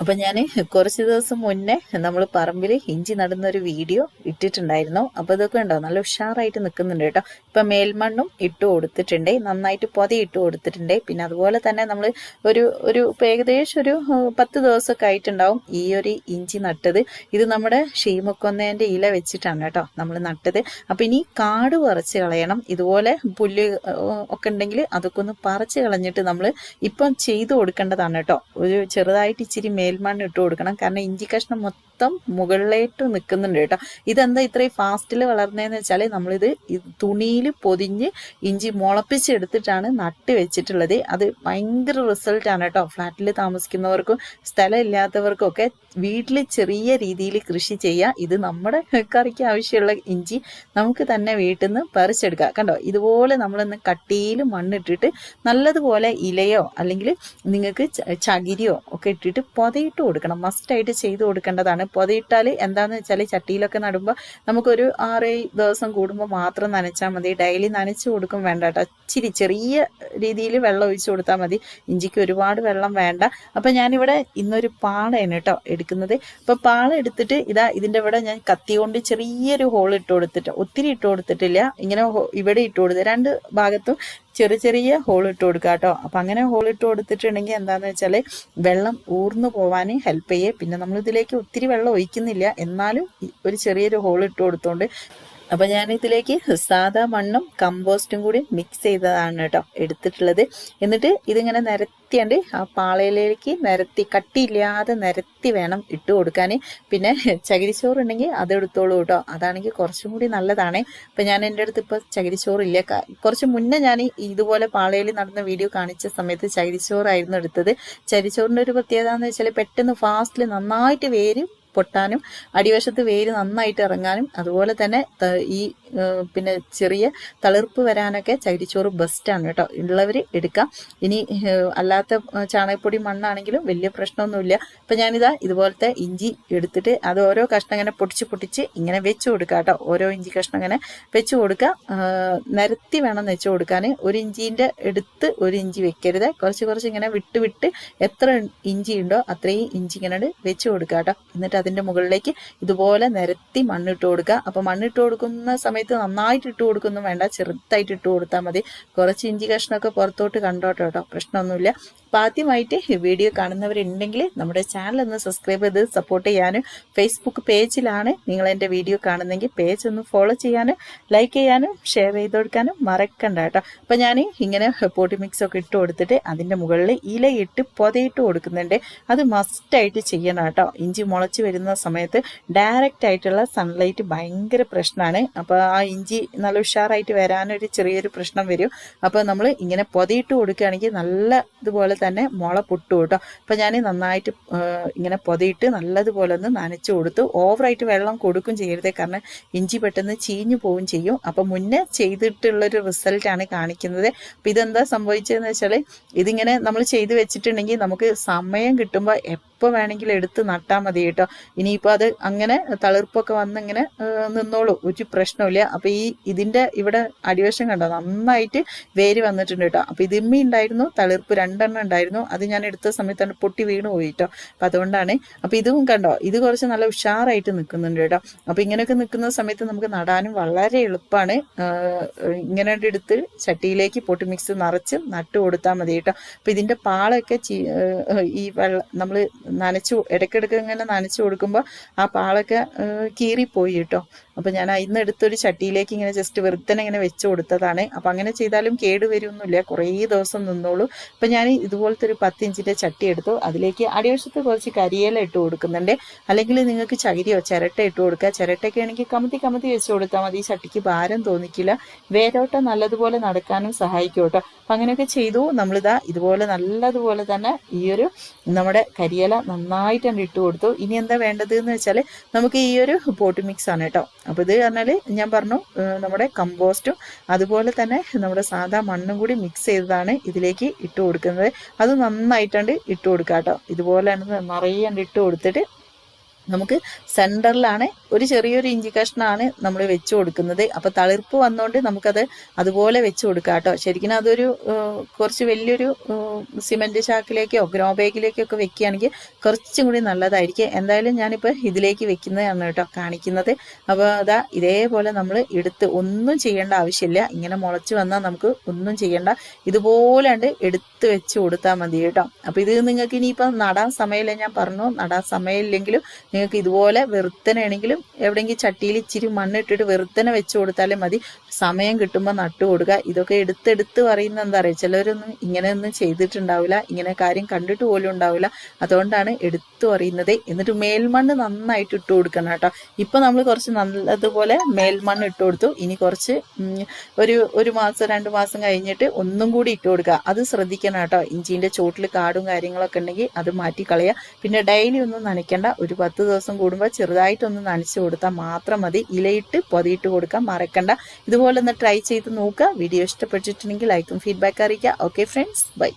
അപ്പം ഞാൻ കുറച്ച് ദിവസം മുന്നേ നമ്മൾ പറമ്പിൽ ഇഞ്ചി നടുന്ന ഒരു വീഡിയോ ഇട്ടിട്ടുണ്ടായിരുന്നു. അപ്പോൾ ഇതൊക്കെ ഉണ്ടോ നല്ല ഉഷാറായിട്ട് നിൽക്കുന്നുണ്ട് കേട്ടോ. ഇപ്പം മേൽമണ്ണും ഇട്ട് കൊടുത്തിട്ടുണ്ട്. നന്നായിട്ട് പൊതി ഇട്ട് കൊടുത്തിട്ടുണ്ട്. പിന്നെ അതുപോലെ തന്നെ നമ്മൾ ഒരു ഒരു ഏകദേശം ഒരു പത്ത് ദിവസമൊക്കെ ആയിട്ടുണ്ടാവും ഈ ഒരു ഇഞ്ചി നട്ടത്. ഇത് നമ്മുടെ ഷീമക്കൊന്നേന്റെ ഇല വെച്ചിട്ടാണ് കേട്ടോ നമ്മൾ നട്ടത്. അപ്പം ഇനി കാട് പറിച്ച് കളയണം. ഇതുപോലെ പുല്ല് ഒക്കെ ഉണ്ടെങ്കിൽ അതൊക്കെ ഒന്ന് പറിച്ച് കളഞ്ഞിട്ട് നമ്മൾ ഇപ്പം ചെയ്തു കൊടുക്കേണ്ടതാണ് കേട്ടോ. ഒരു ചെറുതായിട്ട് ഇച്ചിരി മേൽമണ്ണ് ഇട്ട് കൊടുക്കണം. കാരണം ഇഞ്ചി കഷ്ണം മൊത്തം മുകളിലേട്ട് നിൽക്കുന്നുണ്ട് കേട്ടോ. ഇതെന്താ ഇത്രയും ഫാസ്റ്റിൽ വളർന്നതെന്ന് വെച്ചാൽ നമ്മളിത് തുണിയിൽ പൊതിഞ്ഞ് ഇഞ്ചി മുളപ്പിച്ചെടുത്തിട്ടാണ് നട്ട് വെച്ചിട്ടുള്ളത്. അത് ഭയങ്കര റിസൾട്ടാണ് കേട്ടോ. ഫ്ലാറ്റിൽ താമസിക്കുന്നവർക്കും സ്ഥലം ഇല്ലാത്തവർക്കും ഒക്കെ വീട്ടിൽ ചെറിയ രീതിയിൽ കൃഷി ചെയ്യുക ഇത് നമ്മുടെ കറിക്ക് ആവശ്യമുള്ള ഇഞ്ചി നമുക്ക് തന്നെ വീട്ടിൽ നിന്ന് പറിച്ചെടുക്കാം. കണ്ടോ? ഇതുപോലെ നമ്മളൊന്ന് കട്ടിയിൽ മണ്ണിട്ടിട്ട് നല്ലതുപോലെ ഇലയോ അല്ലെങ്കിൽ നിങ്ങൾക്ക് ചകിരിയോ ഒക്കെ ഇട്ടിട്ട് പൊതയിട്ട് കൊടുക്കണം. മസ്റ്റായിട്ട് ചെയ്ത് കൊടുക്കേണ്ടതാണ്. പൊതയിട്ടാൽ എന്താന്ന് വെച്ചാൽ ചട്ടിയിലൊക്കെ നടുമ്പോൾ നമുക്കൊരു ആറ് ദിവസം കൂടുമ്പോൾ മാത്രം നനച്ചാൽ മതി. ഡെയിലി നനച്ച് കൊടുക്കും വേണ്ട കേട്ടോ. ഇച്ചിരി ചെറിയ രീതിയിൽ വെള്ളം ഒഴിച്ച് കൊടുത്താൽ മതി. ഇഞ്ചിക്ക് ഒരുപാട് വെള്ളം വേണ്ട. അപ്പം ഞാനിവിടെ ഇന്നൊരു പാളയാണ് കേട്ടോ എടുക്കുന്നത്. അപ്പം പാള എടുത്തിട്ട് ഇതാ ഇതിന്റെ ഇവിടെ ഞാൻ കത്തി കൊണ്ട് ചെറിയൊരു ഹോൾ ഇട്ട് കൊടുത്തിട്ട് ഒത്തിരി ഇട്ട് കൊടുത്തിട്ടില്ല. ഇങ്ങനെ ഇവിടെ ഇട്ട് കൊടുത്ത് രണ്ട് ഭാഗത്തും ചെറിയ ചെറിയ ഹോൾ കൊടുക്കുക കേട്ടോ അപ്പം അങ്ങനെ ഹോൾ കൊടുത്തിട്ടുണ്ടെങ്കിൽ എന്താണെന്ന് വെച്ചാൽ വെള്ളം ഊർന്നു പോവാൻ ഹെൽപ്പ് ചെയ്യേ. പിന്നെ നമ്മൾ ഇതിലേക്ക് ഒത്തിരി വെള്ളം ഒഴിക്കുന്നില്ല. എന്നാലും ഒരു ചെറിയൊരു ഹോൾ കൊടുത്തോണ്ട് അപ്പം ഞാൻ ഇതിലേക്ക് സാദാ മണ്ണും കമ്പോസ്റ്റും കൂടി മിക്സ് ചെയ്തതാണ് കേട്ടോ എടുത്തിട്ടുള്ളത്. എന്നിട്ട് ഇതിങ്ങനെ നിരത്തിയാണ്ട് ആ പാളയിലേക്ക് നിരത്തി കട്ടിയില്ലാതെ നിരത്തി വേണം ഇട്ട് കൊടുക്കാൻ പിന്നെ ചകിരിച്ചോറ് ഉണ്ടെങ്കിൽ അത് എടുത്തോളൂ കേട്ടോ. അതാണെങ്കിൽ കുറച്ചും കൂടി നല്ലതാണ്. അപ്പം ഞാൻ എന്റെ അടുത്ത് ഇപ്പോൾ ചകിരിച്ചോറില്ല കുറച്ച് മുന്നേ ഞാൻ ഇതുപോലെ പാളയിൽ നടന്ന വീഡിയോ കാണിച്ച സമയത്ത് ചകിരിച്ചോറായിരുന്നു എടുത്തത്. ചകിരിച്ചോറിന്റെ ഒരു പ്രത്യേകത എന്ന് വെച്ചാൽ പെട്ടെന്ന് ഫാസ്റ്റിൽ നന്നായിട്ട് വേര് പൊട്ടാനും അടിവശത്ത് വേര് നന്നായിട്ട് ഇറങ്ങാനും അതുപോലെ തന്നെ ഈ പിന്നെ ചെറിയ തളിർപ്പ് വരാനൊക്കെ ചകിരിച്ചോറ് ബെസ്റ്റാണ് കേട്ടോ. ഉള്ളവർ എടുക്കാം. ഇനി അല്ലാത്ത ചാണകപ്പൊടി മണ്ണാണെങ്കിലും വലിയ പ്രശ്നമൊന്നുമില്ല. ഇപ്പം ഞാനിതാ ഇതുപോലത്തെ ഇഞ്ചി എടുത്തിട്ട് അത് ഓരോ കഷ്ണം ഇങ്ങനെ പൊടിച്ച് പൊട്ടിച്ച് ഇങ്ങനെ വെച്ച് കൊടുക്കുക കേട്ടോ. ഓരോ ഇഞ്ചി കഷ്ണം ഇങ്ങനെ വെച്ച് കൊടുക്കുക നിരത്തി വേണം വെച്ച് കൊടുക്കാൻ ഒരു ഇഞ്ചിന്റെ എടുത്ത് ഒരു ഇഞ്ചി വെക്കരുത്. കുറച്ച് കുറച്ച് ഇങ്ങനെ വിട്ട് വിട്ട് എത്ര ഇഞ്ചി ഉണ്ടോ അത്രയും ഇഞ്ചി ഇങ്ങനെ വെച്ച് കൊടുക്കുക കേട്ടോ. എന്നിട്ട് അതിന്റെ മുകളിലേക്ക് ഇതുപോലെ നിരത്തി മണ്ണിട്ട് കൊടുക്കുക. അപ്പോൾ മണ്ണിട്ട് കൊടുക്കുന്ന സമയത്ത് നന്നായിട്ട് ഇട്ട് കൊടുക്കൊന്നും വേണ്ട. ചെറുതായിട്ട് ഇട്ട് കൊടുത്താൽ മതി. കുറച്ച് ഇഞ്ചി കഷ്ണമൊക്കെ പുറത്തോട്ട് കണ്ടോട്ടോ കേട്ടോ. പ്രശ്നമൊന്നുമില്ല. അപ്പോൾ ആദ്യമായിട്ട് വീഡിയോ കാണുന്നവരുണ്ടെങ്കിൽ നമ്മുടെ ചാനൽ ഒന്ന് സബ്സ്ക്രൈബ് ചെയ്ത് സപ്പോർട്ട് ചെയ്യാനും ഫേസ്ബുക്ക് പേജിലാണ് നിങ്ങൾ എന്റെ വീഡിയോ കാണുന്നെങ്കിൽ പേജ് ഒന്ന് ഫോളോ ചെയ്യാനും ലൈക്ക് ചെയ്യാനും ഷെയർ ചെയ്ത് കൊടുക്കാനും മറക്കണ്ട കേട്ടോ. അപ്പോൾ ഞാൻ ഇങ്ങനെ പോട്ടി മിക്സ് ഒക്കെ ഇട്ട് കൊടുത്തിട്ട് അതിന്റെ മുകളിൽ ഇലയിട്ട് പൊതയിട്ട് കൊടുക്കുന്നുണ്ട്. അത് മസ്റ്റായിട്ട് ചെയ്യണം കേട്ടോ. ഇഞ്ചി മുളച്ച് വരുന്ന സമയത്ത് ഡയറക്റ്റ് ആയിട്ടുള്ള സൺലൈറ്റ് ഭയങ്കര പ്രശ്നമാണ് അപ്പോൾ ആ ഇഞ്ചി നല്ല ഉഷാറായിട്ട് വരാനൊരു ചെറിയൊരു പ്രശ്നം വരും. അപ്പോൾ നമ്മൾ ഇങ്ങനെ പൊതിയിട്ട് കൊടുക്കുകയാണെങ്കിൽ നല്ല ഇതുപോലെ തന്നെ മുള പൊട്ടു കേട്ടോ. അപ്പോൾ ഞാൻ നന്നായിട്ട് ഇങ്ങനെ പൊതിയിട്ട് നല്ലതുപോലെ ഒന്ന് നനച്ചു കൊടുത്തു ഓവറായിട്ട് വെള്ളം കൊടുക്കും ചെയ്യരുതേ. കാരണം ഇഞ്ചി പെട്ടെന്ന് ചീഞ്ഞു പോവും ചെയ്യും. അപ്പോൾ മുന്നേ ചെയ്തിട്ടുള്ളൊരു റിസൾട്ടാണ് കാണിക്കുന്നത്. അപ്പോൾ ഇതെന്താ സംഭവിച്ചതെന്ന് വെച്ചാൽ ഇതിങ്ങനെ നമ്മൾ ചെയ്തു വെച്ചിട്ടുണ്ടെങ്കിൽ നമുക്ക് സമയം കിട്ടുമ്പോൾ എപ്പോൾ വേണമെങ്കിലും എടുത്ത് നട്ടാൽ മതി കേട്ടോ. ഇനിയിപ്പോൾ അത് അങ്ങനെ തളിർപ്പൊക്കെ വന്നിങ്ങനെ നിന്നോളൂ. ഒരു പ്രശ്നമില്ല അപ്പോൾ ഈ ഇതിന്റെ ഇവിടെ അടിവശം കണ്ടോ? നന്നായിട്ട് വേര് വന്നിട്ടുണ്ട് കേട്ടോ. അപ്പോൾ ഇതിമ്മി ഉണ്ടായിരുന്നു തളിർപ്പ് രണ്ടെണ്ണം ഉണ്ടായിരുന്നു. അത് ഞാൻ എടുത്ത സമയത്താണ് പൊട്ടി വീണ് പോയി കേട്ടോ. അപ്പം അതുകൊണ്ടാണ്. അപ്പോൾ ഇതും കണ്ടോ? ഇത് കുറച്ച് നല്ല ഉഷാറായിട്ട് നിൽക്കുന്നുണ്ട് കേട്ടോ. അപ്പോൾ ഇങ്ങനെയൊക്കെ നിൽക്കുന്ന സമയത്ത് നമുക്ക് നടാനും വളരെ എളുപ്പമാണ്. ഇങ്ങനെ എടുത്ത് ചട്ടിയിലേക്ക് പൊട്ടി മിക്സ് നിറച്ച് നട്ട് കൊടുത്താൽ മതി കേട്ടോ. അപ്പോൾ ഇതിന്റെ പാളൊക്കെ ഈ വെള്ളം നമ്മൾ നനച്ചു ഇടയ്ക്കിടയ്ക്ക് ഇങ്ങനെ നനച്ചു കൊടുക്കുമ്പോൾ ആ പാളൊക്കെ കീറിപ്പോയി കേട്ടോ. അപ്പോൾ ഞാൻ ഇന്ന് എടുത്തൊരു ചട്ടിയിലേക്ക് ഇങ്ങനെ ജസ്റ്റ് വെറുതെ ഇങ്ങനെ വെച്ച് കൊടുത്തതാണ്. അപ്പോൾ അങ്ങനെ ചെയ്താലും കേട് വരുമൊന്നുമില്ല കുറേ ദിവസം നിന്നോളൂ. അപ്പോൾ ഞാൻ ഇതുപോലത്തെ ഒരു പത്ത് ഇഞ്ചിന്റെ ചട്ടി എടുത്തു. അതിലേക്ക് അടിവശത്ത് കുറച്ച് കരിയില ഇട്ട് കൊടുക്കുന്നുണ്ട്. അല്ലെങ്കിൽ നിങ്ങൾക്ക് ചകിരിയോ ചിരട്ട ഇട്ട് കൊടുക്കുക. ചിരട്ടയൊക്കെ ആണെങ്കിൽ കമത്തി കമത്തി വെച്ച് കൊടുത്താൽ മതി. ഈ ചട്ടിക്ക് ഭാരം തോന്നിക്കില്ല. വേരോട്ടം നല്ലതുപോലെ നടക്കാനും സഹായിക്കും കേട്ടോ അപ്പം അങ്ങനെയൊക്കെ ചെയ്തു. നമ്മളിതാ ഇതുപോലെ നല്ലതുപോലെ തന്നെ ഈ ഒരു നമ്മുടെ കരിയില നന്നായിട്ട് തന്നെ ഇട്ട് കൊടുത്തു. ഇനി എന്താ വേണ്ടത് എന്ന് വെച്ചാൽ നമുക്ക് ഈ ഒരു പോട്ട് മിക്സ് ആണ് കേട്ടോ. അപ്പോൾ ഇത് പറഞ്ഞാൽ ഞാൻ പറഞ്ഞു നമ്മുടെ കമ്പോസ്റ്റും അതുപോലെ തന്നെ നമ്മുടെ സാധാ മണ്ണും കൂടി മിക്സ് ചെയ്തതാണ് ഇതിലേക്ക് ഇട്ട് കൊടുക്കുന്നത്. അത് നന്നായിട്ടുണ്ട് ഇട്ട് കൊടുക്കുക കേട്ടോ ഇതുപോലെ നിറയെ ഇട്ട് കൊടുത്തിട്ട് നമുക്ക് സെന്ററിലാണ് ഒരു ചെറിയൊരു ഇഞ്ചി കഷ്ണമാണ് നമ്മൾ വെച്ച് കൊടുക്കുന്നത്. അപ്പോൾ തളിർപ്പ് വന്നുകൊണ്ട് നമുക്കത് അതുപോലെ വെച്ച് കൊടുക്കാം കേട്ടോ ശരിക്കും അതൊരു കുറച്ച് വലിയൊരു സിമെന്റ് ചാക്കിലേക്കോ ഗ്രോ ബാഗിലേക്കോ ഒക്കെ വെക്കുകയാണെങ്കിൽ കുറച്ചും കൂടി നല്ലതായിരിക്കും. എന്തായാലും ഞാനിപ്പോൾ ഇതിലേക്ക് വെക്കുന്നതാണ് കേട്ടോ കാണിക്കുന്നത്. അപ്പോൾ അതാ ഇതേപോലെ നമ്മൾ എടുത്ത് ഒന്നും ചെയ്യേണ്ട ആവശ്യമില്ല. ഇങ്ങനെ മുളച്ച് വന്നാൽ നമുക്ക് ഒന്നും ചെയ്യേണ്ട. ഇതുപോലെ ഉണ്ട് എടുത്ത് വെച്ച് കൊടുത്താൽ മതി കേട്ടോ അപ്പോൾ ഇത് നിങ്ങൾക്ക് ഇനിയിപ്പോൾ നടാൻ സമയമില്ല. ഞാൻ പറഞ്ഞു നടാൻ സമയമില്ലെങ്കിലും നിങ്ങൾക്ക് ഇതുപോലെ വെറുത്തനാണെങ്കിലും എവിടെയെങ്കിലും ചട്ടിയിൽ ഇച്ചിരി മണ്ണിട്ടിട്ട് വെറുത്തനെ വെച്ച് കൊടുത്താലേ മതി. സമയം കിട്ടുമ്പോൾ നട്ടു കൊടുക്കുക. ഇതൊക്കെ എടുത്തെടുത്ത് പറയുന്ന എന്താ പറയുക ചിലരൊന്നും ഇങ്ങനെയൊന്നും ചെയ്തിട്ടുണ്ടാവില്ല. ഇങ്ങനെ കാര്യം കണ്ടിട്ട് പോലും ഉണ്ടാവില്ല. അതുകൊണ്ടാണ് എടുത്തു പറയുന്നത്. എന്നിട്ട് മേൽമണ്ണ് നന്നായിട്ട് ഇട്ട് കൊടുക്കണം കേട്ടോ. ഇപ്പം നമ്മൾ കുറച്ച് നല്ലതുപോലെ മേൽമണ്ണ് ഇട്ട് കൊടുത്തു. ഇനി കുറച്ച് ഒരു ഒരു മാസം രണ്ട് മാസം കഴിഞ്ഞിട്ട് ഒന്നും കൂടി ഇട്ട് കൊടുക്കുക. അത് ശ്രദ്ധിക്കണം കേട്ടോ. ഇഞ്ചിന്റെ ചോട്ടിൽ കാടും കാര്യങ്ങളൊക്കെ ഉണ്ടെങ്കിൽ അത് മാറ്റി കളയുക പിന്നെ ഡെയിലി ഒന്നും നനയ്ക്കേണ്ട ഒരു പത്ത് ദിവസം കൂടുമ്പോൾ ചെറുതായിട്ടൊന്ന് നനച്ച് കൊടുത്താൽ മാത്രം മതി. ഇലയിട്ട് പൊതിയിട്ട് കൊടുക്കാൻ മറക്കണ്ട. ഇതുപോലെ ഒന്ന് ട്രൈ ചെയ്ത് നോക്കുക. വീഡിയോ ഇഷ്ടപ്പെട്ടിട്ടുണ്ടെങ്കിൽ ലൈക്കും ഫീഡ്ബാക്ക് അറിയിക്കുക. Okay friends bye